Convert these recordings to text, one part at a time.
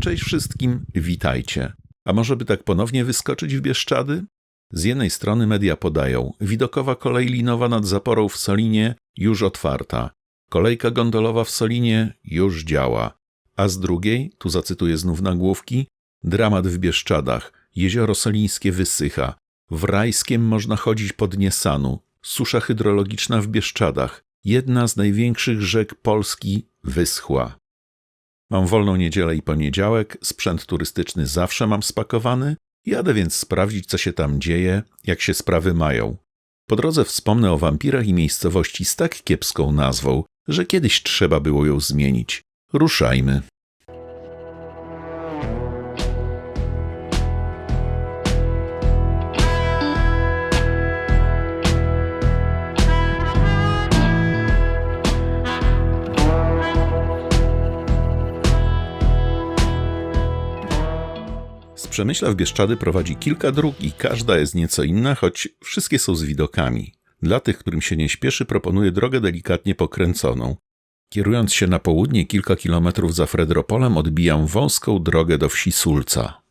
Cześć wszystkim, witajcie. A może by tak ponownie wyskoczyć w Bieszczady? Z jednej strony media podają, widokowa kolej linowa nad Zaporą w Solinie już otwarta, kolejka gondolowa w Solinie już działa, a z drugiej, tu zacytuję znów nagłówki, dramat w Bieszczadach, jezioro solińskie wysycha, w Rajskiem można chodzić po dnie Sanu, susza hydrologiczna w Bieszczadach, jedna z największych rzek Polski wyschła. Mam wolną niedzielę i poniedziałek, sprzęt turystyczny zawsze mam spakowany, jadę więc sprawdzić, co się tam dzieje, jak się sprawy mają. Po drodze wspomnę o wampirach i miejscowości z tak kiepską nazwą, że kiedyś trzeba było ją zmienić. Ruszajmy. Przemyśla w Bieszczady prowadzi kilka dróg i każda jest nieco inna, choć wszystkie są z widokami. Dla tych, którym się nie śpieszy, proponuję drogę delikatnie pokręconą. Kierując się na południe kilka kilometrów za Fredropolem, odbijam wąską drogę do wsi Sulca.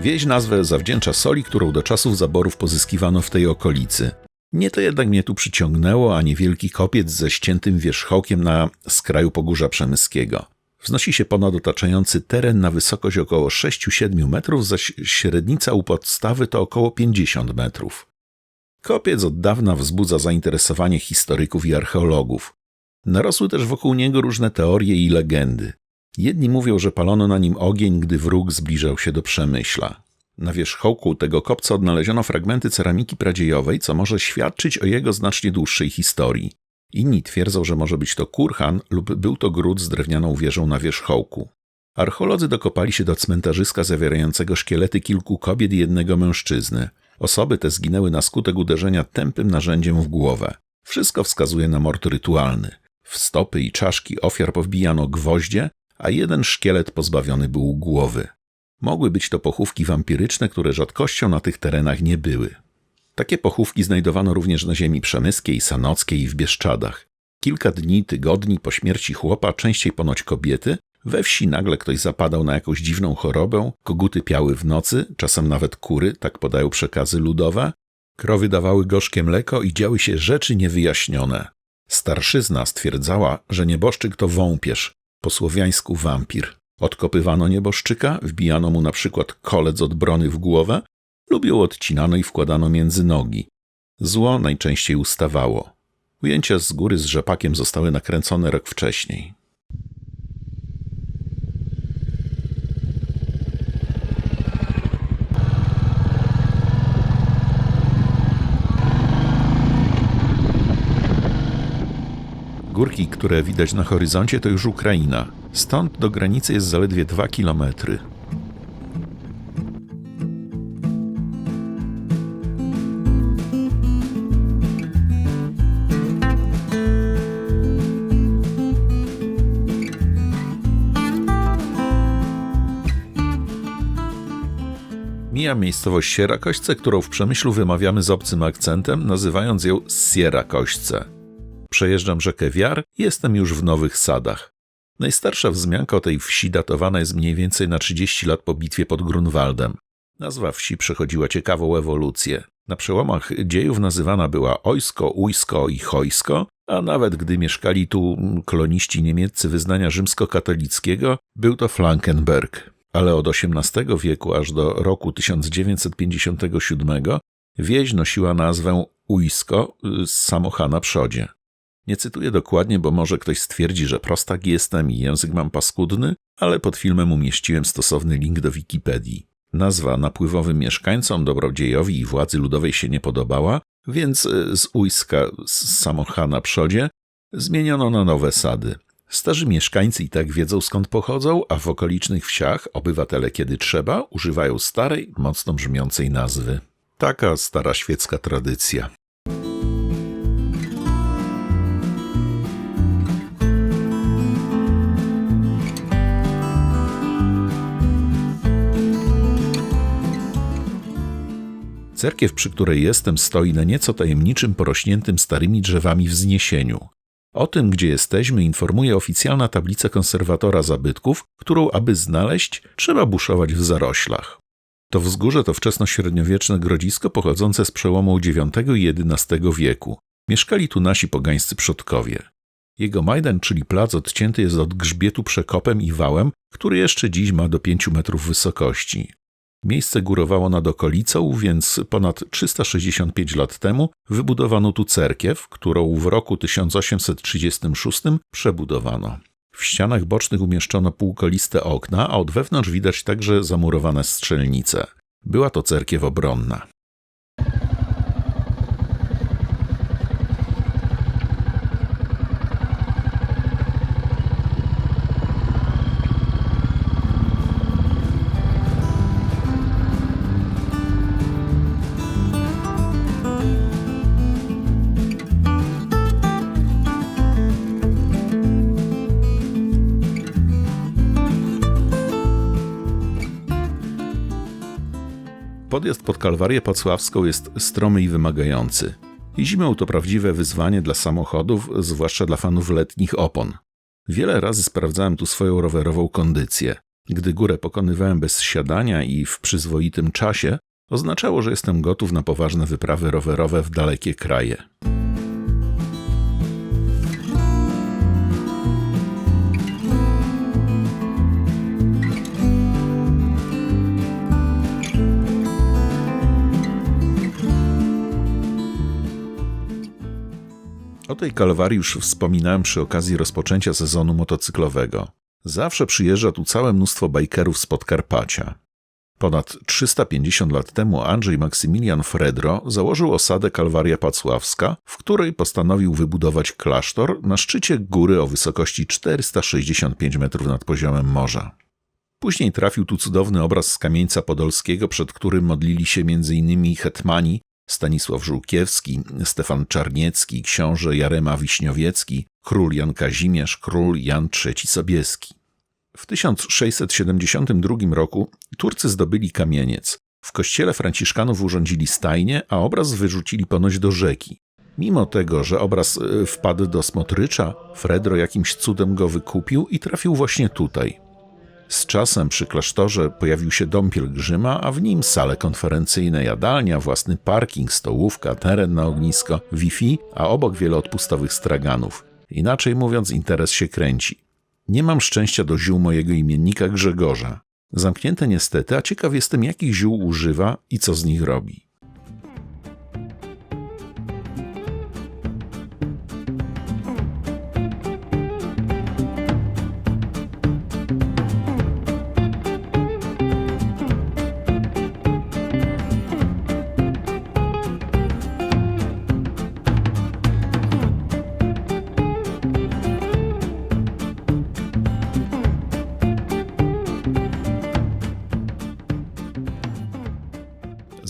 Wieś nazwę zawdzięcza soli, którą do czasów zaborów pozyskiwano w tej okolicy. Nie to jednak mnie tu przyciągnęło, a nie wielki kopiec ze ściętym wierzchołkiem na skraju Pogórza Przemyskiego. Wznosi się ponad otaczający teren na wysokość około 6-7 metrów, zaś średnica u podstawy to około 50 metrów. Kopiec od dawna wzbudza zainteresowanie historyków i archeologów. Narosły też wokół niego różne teorie i legendy. Jedni mówią, że palono na nim ogień, gdy wróg zbliżał się do Przemyśla. Na wierzchołku tego kopca odnaleziono fragmenty ceramiki pradziejowej, co może świadczyć o jego znacznie dłuższej historii. Inni twierdzą, że może być to kurhan lub był to gród z drewnianą wieżą na wierzchołku. Archeolodzy dokopali się do cmentarzyska zawierającego szkielety kilku kobiet i jednego mężczyzny. Osoby te zginęły na skutek uderzenia tępym narzędziem w głowę. Wszystko wskazuje na mord rytualny. W stopy i czaszki ofiar powbijano gwoździe, a jeden szkielet pozbawiony był głowy. Mogły być to pochówki wampiryczne, które rzadkością na tych terenach nie były. Takie pochówki znajdowano również na ziemi przemyskiej, sanockiej i w Bieszczadach. Kilka dni, tygodni po śmierci chłopa, częściej ponoć kobiety, we wsi nagle ktoś zapadał na jakąś dziwną chorobę, koguty piały w nocy, czasem nawet kury, tak podają przekazy ludowe, krowy dawały gorzkie mleko i działy się rzeczy niewyjaśnione. Starszyzna stwierdzała, że nieboszczyk to wąpierz, po słowiańsku wampir. Odkopywano nieboszczyka, wbijano mu na przykład kolec od brony w głowę lub ją odcinano i wkładano między nogi. Zło najczęściej ustawało. Ujęcia z góry z rzepakiem zostały nakręcone rok wcześniej. Górki, które widać na horyzoncie, to już Ukraina. Stąd do granicy jest zaledwie dwa kilometry. Mija miejscowość Sierakośce, którą w Przemyślu wymawiamy z obcym akcentem, nazywając ją Sierakośce. Przejeżdżam rzekę Wiar i jestem już w Nowych Sadach. Najstarsza wzmianka o tej wsi datowana jest mniej więcej na 30 lat po bitwie pod Grunwaldem. Nazwa wsi przechodziła ciekawą ewolucję. Na przełomach dziejów nazywana była Ojsko, Ujsko i Chojsko, a nawet gdy mieszkali tu koloniści niemieccy wyznania rzymskokatolickiego, był to Flankenberg. Ale od XVIII wieku aż do roku 1957 wieś nosiła nazwę Ujsko z samocha na przodzie. Nie cytuję dokładnie, bo może ktoś stwierdzi, że prostak jestem i język mam paskudny, ale pod filmem umieściłem stosowny link do Wikipedii. Nazwa napływowym mieszkańcom, dobrodziejowi i władzy ludowej się nie podobała, więc e, z Ujska, z Samocha na przodzie, zmieniono na nowe sady. Starzy mieszkańcy i tak wiedzą skąd pochodzą, a w okolicznych wsiach obywatele kiedy trzeba używają starej, mocno brzmiącej nazwy. Taka stara świecka tradycja. Cerkiew, przy której jestem, stoi na nieco tajemniczym, porośniętym starymi drzewami wzniesieniu. O tym, gdzie jesteśmy, informuje oficjalna tablica konserwatora zabytków, którą, aby znaleźć, trzeba buszować w zaroślach. To wzgórze to wczesnośredniowieczne grodzisko pochodzące z przełomu IX i XI wieku. Mieszkali tu nasi pogańscy przodkowie. Jego majdan, czyli plac, odcięty jest od grzbietu przekopem i wałem, który jeszcze dziś ma do 5 metrów wysokości. Miejsce górowało nad okolicą, więc ponad 365 lat temu wybudowano tu cerkiew, którą w roku 1836 przebudowano. W ścianach bocznych umieszczono półkoliste okna, a od wewnątrz widać także zamurowane strzelnice. Była to cerkiew obronna. Podjazd pod Kalwarię Pacławską jest stromy i wymagający. I zimą to prawdziwe wyzwanie dla samochodów, zwłaszcza dla fanów letnich opon. Wiele razy sprawdzałem tu swoją rowerową kondycję. Gdy górę pokonywałem bez siadania i w przyzwoitym czasie, oznaczało, że jestem gotów na poważne wyprawy rowerowe w dalekie kraje. O tej kalwarii już wspominałem przy okazji rozpoczęcia sezonu motocyklowego. Zawsze przyjeżdża tu całe mnóstwo bajkerów z Podkarpacia. Ponad 350 lat temu Andrzej Maksymilian Fredro założył osadę Kalwaria Pacławska, w której postanowił wybudować klasztor na szczycie góry o wysokości 465 metrów nad poziomem morza. Później trafił tu cudowny obraz z kamieńca podolskiego, przed którym modlili się m.in. hetmani Stanisław Żółkiewski, Stefan Czarniecki, książę Jarema Wiśniowiecki, król Jan Kazimierz, król Jan III Sobieski. W 1672 roku Turcy zdobyli kamieniec. W kościele franciszkanów urządzili stajnie, a obraz wyrzucili ponoć do rzeki. Mimo tego, że obraz e, wpadł do Smotrycza, Fredro jakimś cudem go wykupił i trafił właśnie tutaj. Z czasem przy klasztorze pojawił się dom pielgrzyma, a w nim sale konferencyjne, jadalnia, własny parking, stołówka, teren na ognisko, Wi-Fi, a obok wiele odpustowych straganów. Inaczej mówiąc, interes się kręci. Nie mam szczęścia do ziół mojego imiennika Grzegorza. Zamknięte niestety, a ciekaw jestem, jakich ziół używa i co z nich robi.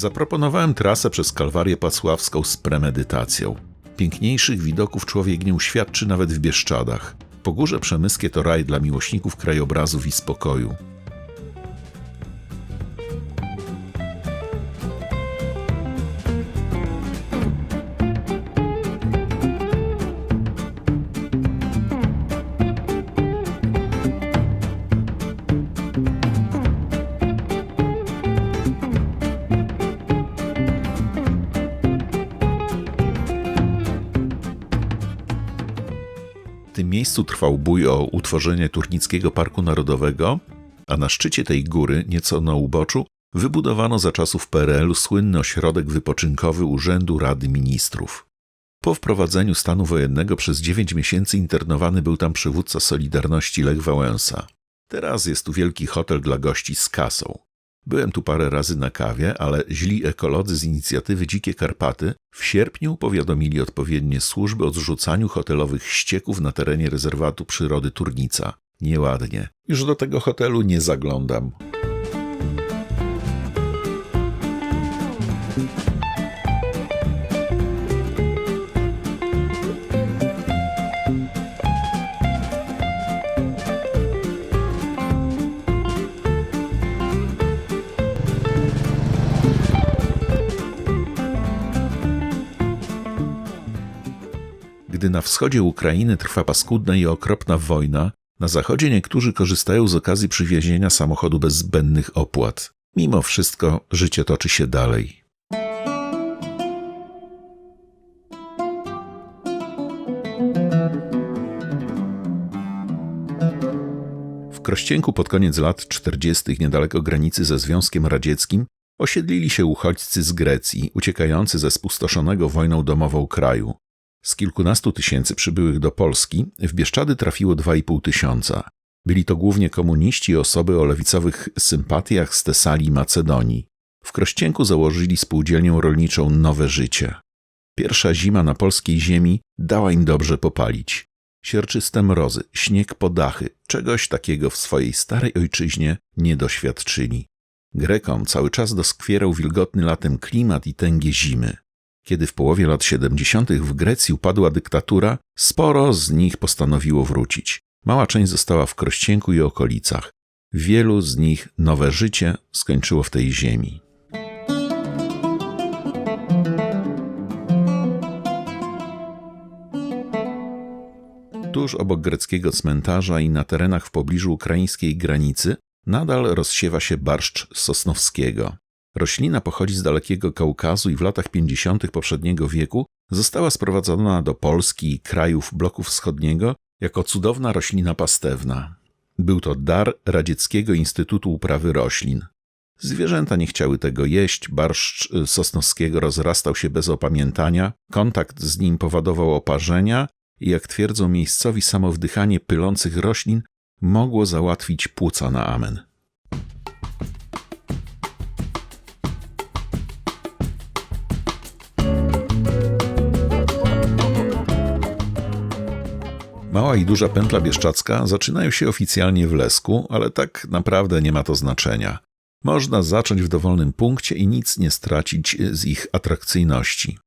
Zaproponowałem trasę przez Kalwarię Pacławską z premedytacją. Piękniejszych widoków człowiek nie uświadczy nawet w Bieszczadach. Pogórze Przemyskie to raj dla miłośników krajobrazów i spokoju. Miejscu trwał bój o utworzenie Turnickiego Parku Narodowego, a na szczycie tej góry, nieco na uboczu, wybudowano za czasów PRL-u słynny ośrodek wypoczynkowy Urzędu Rady Ministrów. Po wprowadzeniu stanu wojennego przez 9 miesięcy internowany był tam przywódca Solidarności Lech Wałęsa. Teraz jest tu wielki hotel dla gości z kasą. Byłem tu parę razy na kawie, ale źli ekolodzy z inicjatywy Dzikie Karpaty w sierpniu powiadomili odpowiednie służby o zrzucaniu hotelowych ścieków na terenie rezerwatu przyrody Turnica. Nieładnie. Już do tego hotelu nie zaglądam. Na wschodzie Ukrainy trwa paskudna i okropna wojna, na zachodzie niektórzy korzystają z okazji przywiezienia samochodu bez zbędnych opłat. Mimo wszystko życie toczy się dalej. W Krościenku pod koniec lat 40. niedaleko granicy ze Związkiem Radzieckim osiedlili się uchodźcy z Grecji, uciekający ze spustoszonego wojną domową kraju. Z kilkunastu tysięcy przybyłych do Polski w Bieszczady trafiło 2,5 tysiąca. Byli to głównie komuniści i osoby o lewicowych sympatiach z Tesalii i Macedonii. W Krościenku założyli spółdzielnię rolniczą Nowe Życie. Pierwsza zima na polskiej ziemi dała im dobrze popalić. Sierczyste mrozy, śnieg po dachy, czegoś takiego w swojej starej ojczyźnie nie doświadczyli. Grekom cały czas doskwierał wilgotny latem klimat i tęgie zimy. Kiedy w połowie lat 70. w Grecji upadła dyktatura, sporo z nich postanowiło wrócić. Mała część została w Krościenku i okolicach. Wielu z nich nowe życie skończyło w tej ziemi. Tuż obok greckiego cmentarza i na terenach w pobliżu ukraińskiej granicy nadal rozsiewa się barszcz sosnowskiego. Roślina pochodzi z dalekiego Kaukazu i w latach 50. poprzedniego wieku została sprowadzona do Polski i krajów bloku wschodniego jako cudowna roślina pastewna. Był to dar Radzieckiego Instytutu Uprawy Roślin. Zwierzęta nie chciały tego jeść, barszcz sosnowskiego rozrastał się bez opamiętania, kontakt z nim powodował oparzenia i jak twierdzą miejscowi samo wdychanie pylących roślin mogło załatwić płuca na amen. Mała i duża pętla bieszczacka zaczynają się oficjalnie w Lesku, ale tak naprawdę nie ma to znaczenia. Można zacząć w dowolnym punkcie i nic nie stracić z ich atrakcyjności.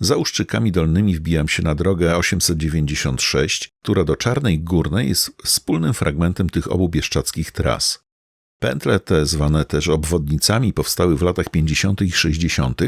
Za Uszczykami Dolnymi wbijam się na drogę 896, która do Czarnej Górnej jest wspólnym fragmentem tych obu bieszczadzkich tras. Pętle te, zwane też obwodnicami, powstały w latach 50. i 60.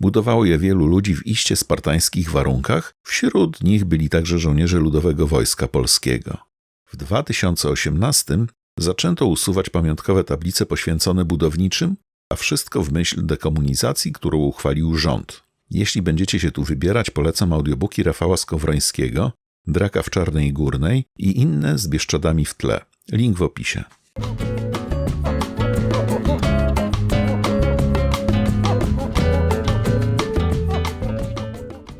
Budowało je wielu ludzi w iście spartańskich warunkach, wśród nich byli także żołnierze Ludowego Wojska Polskiego. W 2018 zaczęto usuwać pamiątkowe tablice poświęcone budowniczym, a wszystko w myśl dekomunizacji, którą uchwalił rząd. Jeśli będziecie się tu wybierać, polecam audiobooki Rafała Skowrońskiego, Draka w Czarnej Górnej i inne z Bieszczadami w tle. Link w opisie.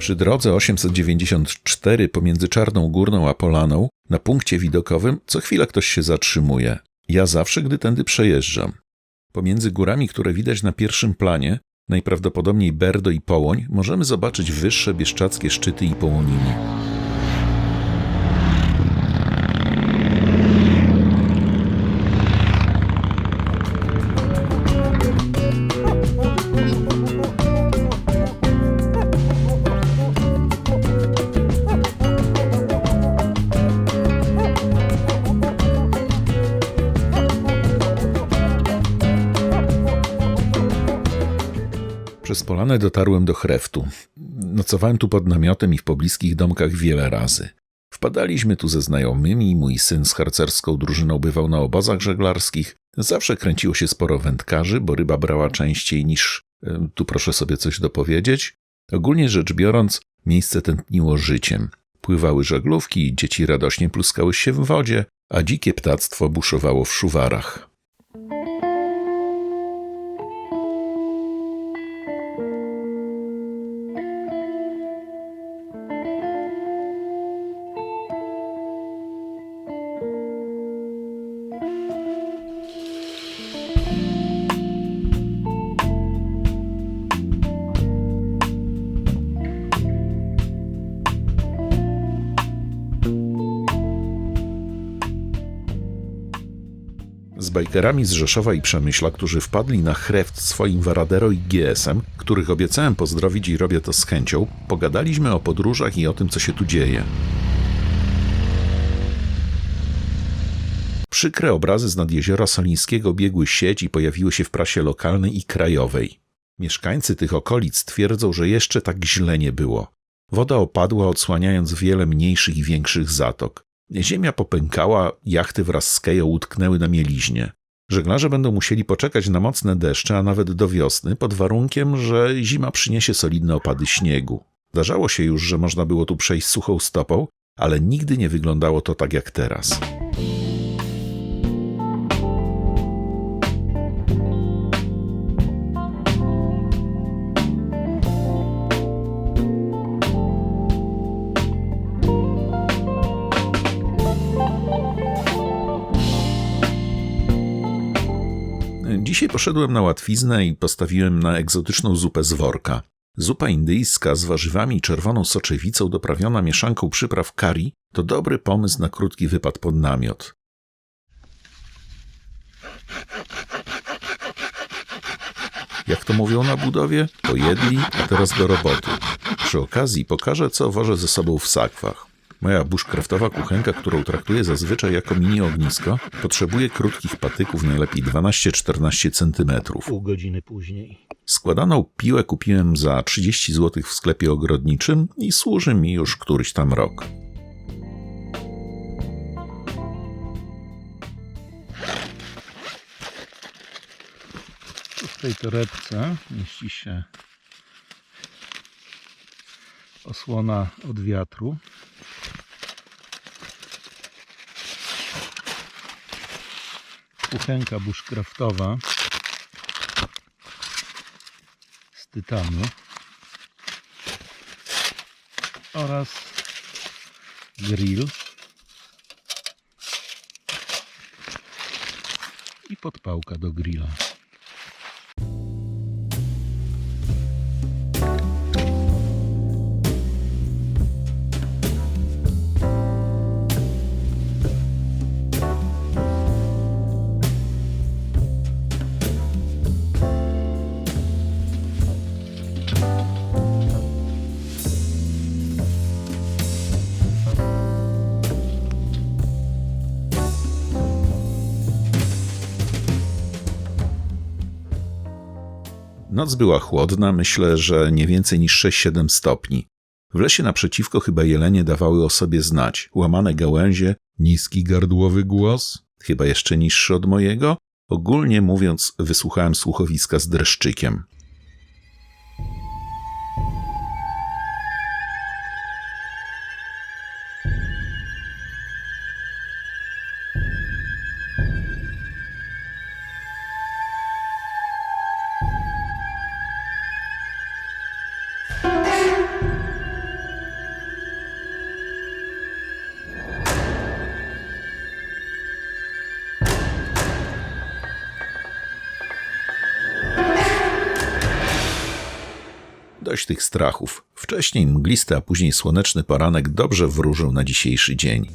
Przy drodze 894 pomiędzy Czarną Górną a Polaną, na punkcie widokowym, co chwilę ktoś się zatrzymuje. Ja zawsze, gdy tędy przejeżdżam. Pomiędzy górami, które widać na pierwszym planie, najprawdopodobniej Berdo i Połoń, możemy zobaczyć wyższe bieszczackie szczyty i połoniny. Przez Polanę dotarłem do Chreftu. Nocowałem tu pod namiotem i w pobliskich domkach wiele razy. Wpadaliśmy tu ze znajomymi, mój syn z harcerską drużyną bywał na obozach żeglarskich. Zawsze kręciło się sporo wędkarzy, bo ryba brała częściej niż... e, Tu proszę sobie coś dopowiedzieć. Ogólnie rzecz biorąc, miejsce tętniło życiem. Pływały żaglówki, dzieci radośnie pluskały się w wodzie, a dzikie ptactwo buszowało w szuwarach. Bajkerami z Rzeszowa i Przemyśla, którzy wpadli na chreft swoim Varadero i GS-em, których obiecałem pozdrowić i robię to z chęcią, pogadaliśmy o podróżach i o tym, co się tu dzieje. Przykre obrazy z nad jeziora Solińskiego biegły sieć i pojawiły się w prasie lokalnej i krajowej. Mieszkańcy tych okolic twierdzą, że jeszcze tak źle nie było. Woda opadła, odsłaniając wiele mniejszych i większych zatok. Ziemia popękała, jachty wraz z Kejo utknęły na mieliźnie. Żeglarze będą musieli poczekać na mocne deszcze, a nawet do wiosny, pod warunkiem, że zima przyniesie solidne opady śniegu. Zdarzało się już, że można było tu przejść suchą stopą, ale nigdy nie wyglądało to tak jak teraz. Dzisiaj poszedłem na łatwiznę i postawiłem na egzotyczną zupę z worka. Zupa indyjska z warzywami i czerwoną soczewicą doprawiona mieszanką przypraw curry to dobry pomysł na krótki wypad pod namiot. Jak to mówią na budowie? Pojedli, a teraz do roboty. Przy okazji pokażę, co wożę ze sobą w sakwach. Moja bushcraftowa kuchenka, którą traktuję zazwyczaj jako mini ognisko, potrzebuje krótkich patyków, najlepiej 12-14 cm. Pół godziny później. Składaną piłę kupiłem za 30 zł w sklepie ogrodniczym i służy mi już któryś tam rok. W tej torebce mieści się osłona od wiatru. Kuchenka bushcraftowa z tytanu oraz grill i podpałka do grilla. Noc była chłodna, myślę, że nie więcej niż 6-7 stopni. W lesie naprzeciwko chyba jelenie dawały o sobie znać. Łamane gałęzie, niski gardłowy głos, chyba jeszcze niższy od mojego. Ogólnie mówiąc, wysłuchałem słuchowiska z dreszczykiem. Dość tych strachów. Wcześniej mglisty, a później słoneczny poranek dobrze wróżył na dzisiejszy dzień.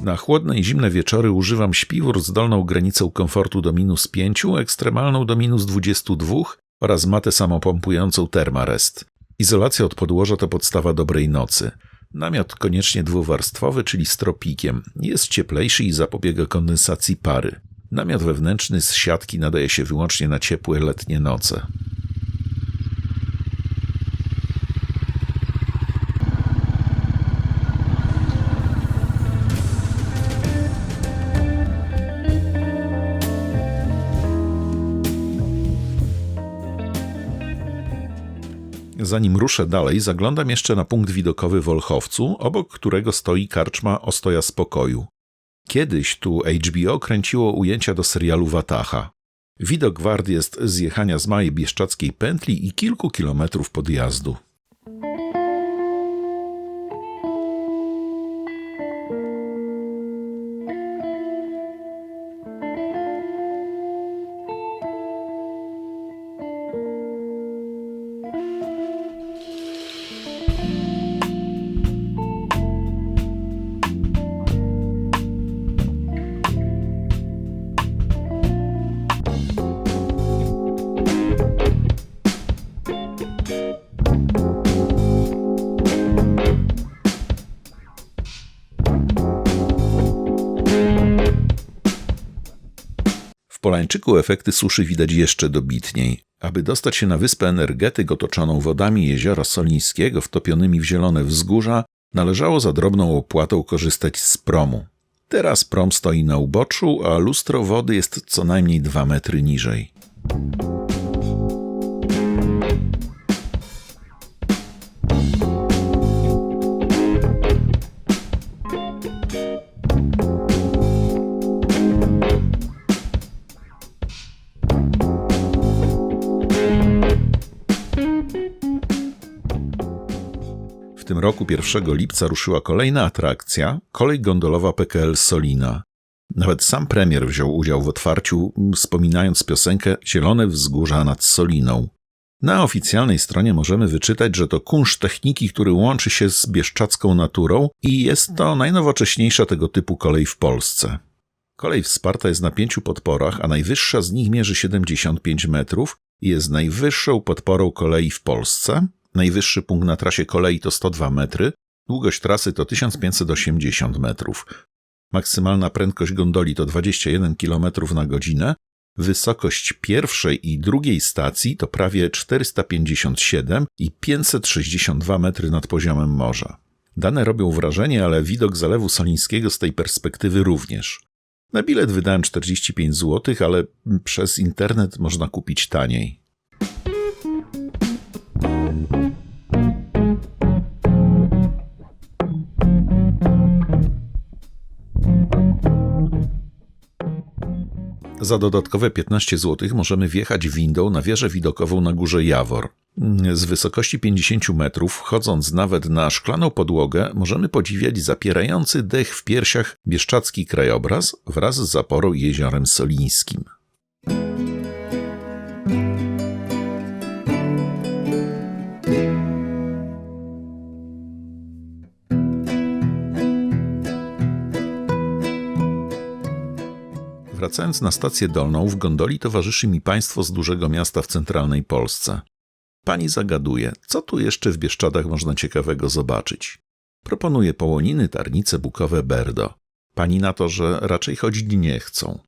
Na chłodne i zimne wieczory używam śpiwór z dolną granicą komfortu do minus 5, ekstremalną do minus 22 oraz matę samopompującą Thermarest. Izolacja od podłoża to podstawa dobrej nocy. Namiot koniecznie dwuwarstwowy, czyli z tropikiem. Jest cieplejszy i zapobiega kondensacji pary. Namiot wewnętrzny z siatki nadaje się wyłącznie na ciepłe letnie noce. Zanim ruszę dalej, zaglądam jeszcze na punkt widokowy w Olchowcu, obok którego stoi karczma Ostoja Spokoju. Kiedyś tu HBO kręciło ujęcia do serialu Wataha. Widok wart jest zjechania z małej bieszczackiej pętli i kilku kilometrów podjazdu. Polańczyku efekty suszy widać jeszcze dobitniej. Aby dostać się na wyspę energetyk otoczoną wodami jeziora Solińskiego wtopionymi w zielone wzgórza, należało za drobną opłatą korzystać z promu. Teraz prom stoi na uboczu, a lustro wody jest co najmniej dwa metry niżej. Roku 1 lipca ruszyła kolejna atrakcja kolej gondolowa PKL Solina. Nawet sam premier wziął udział w otwarciu, wspominając piosenkę Zielone wzgórza nad Soliną. Na oficjalnej stronie możemy wyczytać, że to kunszt techniki, który łączy się z bieszczacką naturą i jest to najnowocześniejsza tego typu kolej w Polsce. Kolej wsparta jest na pięciu podporach, a najwyższa z nich mierzy 75 metrów i jest najwyższą podporą kolei w Polsce. Najwyższy punkt na trasie kolei to 102 metry, długość trasy to 1580 metrów. Maksymalna prędkość gondoli to 21 km na godzinę. Wysokość pierwszej i drugiej stacji to prawie 457 i 562 metry nad poziomem morza. Dane robią wrażenie, ale widok Zalewu Solińskiego z tej perspektywy również. Na bilet wydałem 45 zł, ale przez internet można kupić taniej. Za dodatkowe 15 zł możemy wjechać windą na wieżę widokową na górze Jawor. Z wysokości 50 metrów, wchodząc nawet na szklaną podłogę, możemy podziwiać zapierający dech w piersiach bieszczacki krajobraz wraz z zaporą i jeziorem Solińskim. Wracając na stację dolną, w gondoli towarzyszy mi państwo z dużego miasta w centralnej Polsce. Pani zagaduje, co tu jeszcze w Bieszczadach można ciekawego zobaczyć. Proponuję połoniny, tarnice, bukowe, berdo. Pani na to, że raczej chodzić nie chcą.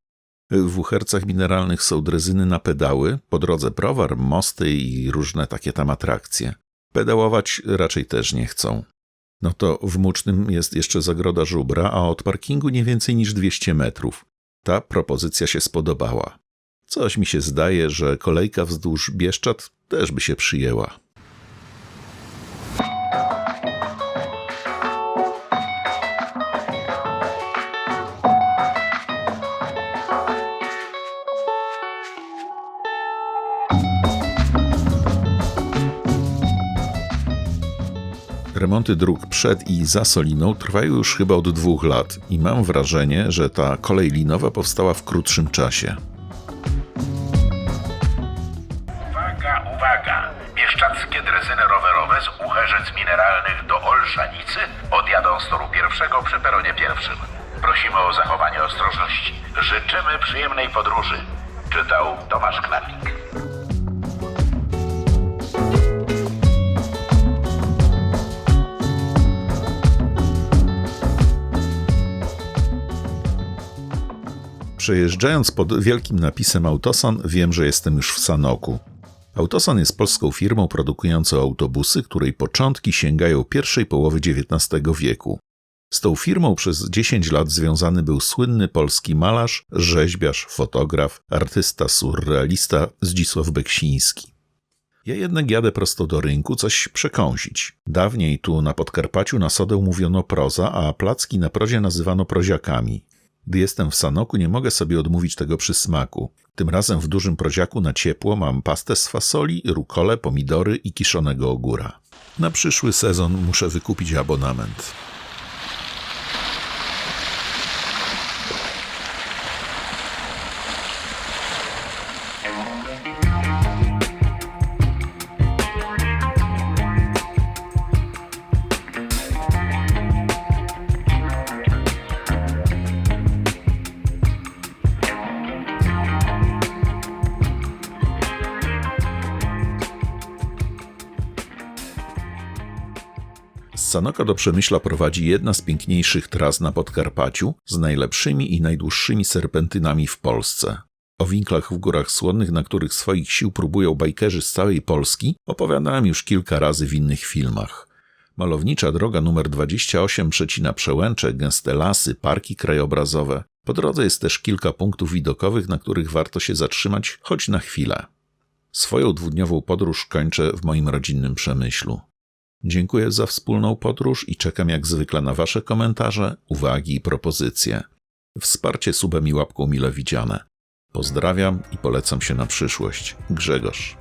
W uchercach mineralnych są drezyny na pedały, po drodze browar, mosty i różne takie tam atrakcje. Pedałować raczej też nie chcą. No to w Mucznym jest jeszcze zagroda żubra, a od parkingu nie więcej niż 200 metrów. Ta propozycja się spodobała. Coś mi się zdaje, że kolejka wzdłuż Bieszczad też by się przyjęła. Remonty dróg przed i za Soliną trwają już chyba od dwóch lat i mam wrażenie, że ta kolej linowa powstała w krótszym czasie. Uwaga, uwaga! Bieszczackie drezyny rowerowe z Ucherzec Mineralnych do Olszanicy odjadą z toru pierwszego przy peronie pierwszym. Prosimy o zachowanie ostrożności. Życzymy przyjemnej podróży. Czytał Tomasz Knapik. Przejeżdżając pod wielkim napisem Autosan, wiem, że jestem już w Sanoku. Autosan jest polską firmą produkującą autobusy, której początki sięgają pierwszej połowy XIX wieku. Z tą firmą przez 10 lat związany był słynny polski malarz, rzeźbiarz, fotograf, artysta surrealista Zdzisław Beksiński. Ja jednak jadę prosto do rynku coś przekąsić. Dawniej tu na Podkarpaciu na sodę mówiono proza, a placki na prozie nazywano proziakami. Gdy jestem w Sanoku, nie mogę sobie odmówić tego przysmaku. Tym razem w dużym proziaku na ciepło mam pastę z fasoli, rukole, pomidory i kiszonego ogóra. Na przyszły sezon muszę wykupić abonament. Z Sanoka do Przemyśla prowadzi jedna z piękniejszych tras na Podkarpaciu z najlepszymi i najdłuższymi serpentynami w Polsce. O winklach w Górach Słonnych, na których swoich sił próbują bajkerzy z całej Polski, opowiadałem już kilka razy w innych filmach. Malownicza droga numer 28 przecina przełęcze, gęste lasy, parki krajobrazowe. Po drodze jest też kilka punktów widokowych, na których warto się zatrzymać choć na chwilę. Swoją dwudniową podróż kończę w moim rodzinnym przemyślu. Dziękuję za wspólną podróż i czekam jak zwykle na Wasze komentarze, uwagi i propozycje. Wsparcie subem i łapką mile widziane. Pozdrawiam i polecam się na przyszłość. Grzegorz.